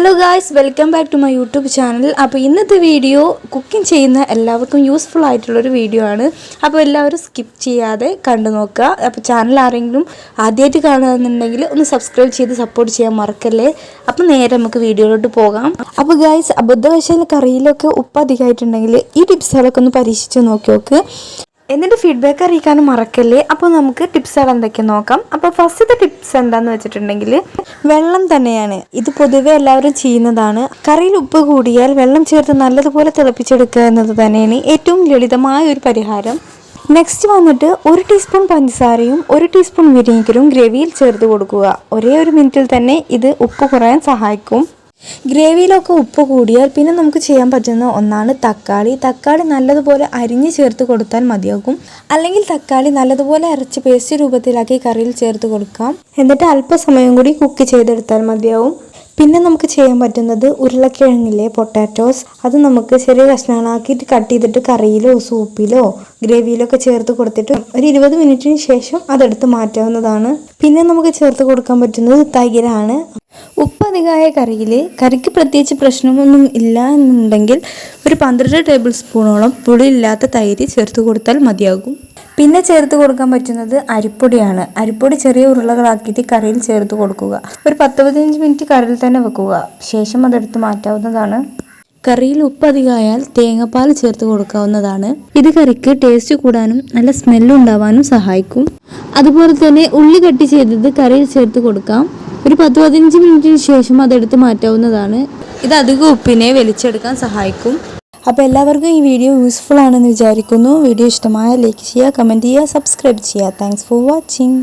Hello guys welcome back to my YouTube channel അപ്പോൾ ഇന്നത്തെ video cooking ചെയ്യുന്ന എല്ലാവർക്കും യൂസ്ഫുൾ ആയിട്ടുള്ളൊരു വീഡിയോ ആണ്. അപ്പോൾ എല്ലാവരും സ്കിപ്പ് ചെയ്യാതെ കണ്ടു നോക്കുക. അപ്പോൾ ചാനൽ ആരെങ്കിലും ആദ്യമായിട്ട് കാണുകയെന്നുണ്ടെങ്കിൽ ഒന്ന് സബ്സ്ക്രൈബ് ചെയ്ത് സപ്പോർട്ട് ചെയ്യാൻ മറക്കല്ലേ? അപ്പോൾ നേരെ നമുക്ക് വീഡിയോയിലോട്ട് പോകാം. അപ്പോൾ ഗായ്സ് അബദ്ധവശാൽ കറിയിലൊക്കെ ഉപ്പ് അധികമായിട്ടുണ്ടെങ്കിൽ ഈ ടിപ്സുകളൊക്കെ ഒന്ന് പരീക്ഷിച്ച് നോക്കി നോക്ക്. എന്നിട്ട് ഫീഡ്ബാക്ക് അറിയിക്കാനും മറക്കല്ലേ? അപ്പോൾ നമുക്ക് ടിപ്സുകൾ എന്തൊക്കെ നോക്കാം. അപ്പോൾ ഫസ്റ്റത്തെ ടിപ്സ് എന്താന്ന് വെച്ചിട്ടുണ്ടെങ്കിൽ വെള്ളം തന്നെയാണ്. ഇത് പൊതുവെ എല്ലാവരും ചെയ്യുന്നതാണ്. കറിയിൽ ഉപ്പ് കൂടിയാൽ വെള്ളം ചേർത്ത് നല്ലതുപോലെ തിളപ്പിച്ചെടുക്കുക എന്നത് തന്നെയാണ് ഏറ്റവും ലളിതമായ ഒരു പരിഹാരം. നെക്സ്റ്റ് വന്നിട്ട് ഒരു ടീസ്പൂൺ പഞ്ചസാരയും ഒരു ടീസ്പൂൺ വിനീഗറും ഗ്രേവിയിൽ ചേർത്ത് കൊടുക്കുക. ഒരേ ഒരു മിനിറ്റിൽ തന്നെ ഇത് ഉപ്പ് കുറയാൻ സഹായിക്കും. ഗ്രേവിയിലൊക്കെ ഉപ്പ് കൂടിയാൽ പിന്നെ നമുക്ക് ചെയ്യാൻ പറ്റുന്ന ഒന്നാണ് തക്കാളി. തക്കാളി നല്ലതുപോലെ അരിഞ്ഞ് ചേർത്ത് കൊടുത്താൽ മതിയാകും. അല്ലെങ്കിൽ തക്കാളി നല്ലതുപോലെ അരച്ച് പേസ്റ്റ് രൂപത്തിലാക്കി കറിയിൽ ചേർത്ത് കൊടുക്കാം. എന്നിട്ട് അല്പസമയം കൂടി കുക്ക് ചെയ്തെടുത്താൽ മതിയാവും. പിന്നെ നമുക്ക് ചെയ്യാൻ പറ്റുന്നത് ഉരുളക്കിഴങ്ങിലെ പൊട്ടാറ്റോസ് അത് നമുക്ക് ചെറിയ കഷ്ണങ്ങളാക്കിയിട്ട് കട്ട് ചെയ്തിട്ട് കറിയിലോ സൂപ്പിലോ ഗ്രേവിയിലോ ഒക്കെ ചേർത്ത് കൊടുത്തിട്ട് ഒരു ഇരുപത് മിനിറ്റിന് ശേഷം അതെടുത്ത് മാറ്റാവുന്നതാണ്. പിന്നെ നമുക്ക് ചേർത്ത് കൊടുക്കാൻ പറ്റുന്നത് തൈരാണ്. ഉപ്പ് അധികമായ കറിയിൽ കറിക്ക് പ്രത്യേകിച്ച് പ്രശ്നമൊന്നും ഇല്ല എന്നുണ്ടെങ്കിൽ ഒരു പന്ത്രണ്ട് ടേബിൾ സ്പൂണോളം പുളിയില്ലാത്ത തൈര് ചേർത്ത് കൊടുത്താൽ മതിയാകും. പിന്നെ ചേർത്ത് കൊടുക്കാൻ പറ്റുന്നത് അരിപ്പൊടിയാണ്. അരിപ്പൊടി ചെറിയ ഉരുളകളാക്കിയിട്ട് കറിയിൽ ചേർത്ത് കൊടുക്കുക. ഒരു പത്ത് പതിനഞ്ച് മിനിറ്റ് കറിയിൽ തന്നെ വെക്കുക. ശേഷം അതെടുത്ത് മാറ്റാവുന്നതാണ്. കറിയിൽ ഉപ്പ് അധികമായാൽ തേങ്ങാപ്പാൽ ചേർത്ത് കൊടുക്കാവുന്നതാണ്. ഇത് കറിക്ക് ടേസ്റ്റ് കൂടാനും നല്ല സ്മെല്ലുണ്ടാവാനും സഹായിക്കും. അതുപോലെ തന്നെ ഉള്ളി കട്ടി ചെയ്തത് കറിയിൽ ചേർത്ത് കൊടുക്കാം. ഒരു പത്ത് പതിനഞ്ച് മിനിറ്റിന് ശേഷം അതെടുത്ത് മാറ്റാവുന്നതാണ്. ഇത് അധികം ഉപ്പിനെ വലിച്ചെടുക്കാൻ സഹായിക്കും. അപ്പോൾ എല്ലാവർക്കും ഈ വീഡിയോ യൂസ്ഫുൾ ആണെന്ന് വിചാരിക്കുന്നു. വീഡിയോ ഇഷ്ടമായ ലൈക്ക് ചെയ്യുക കമന്റ് ചെയ്യുക സബ്സ്ക്രൈബ് ചെയ്യുക. Thanks for watching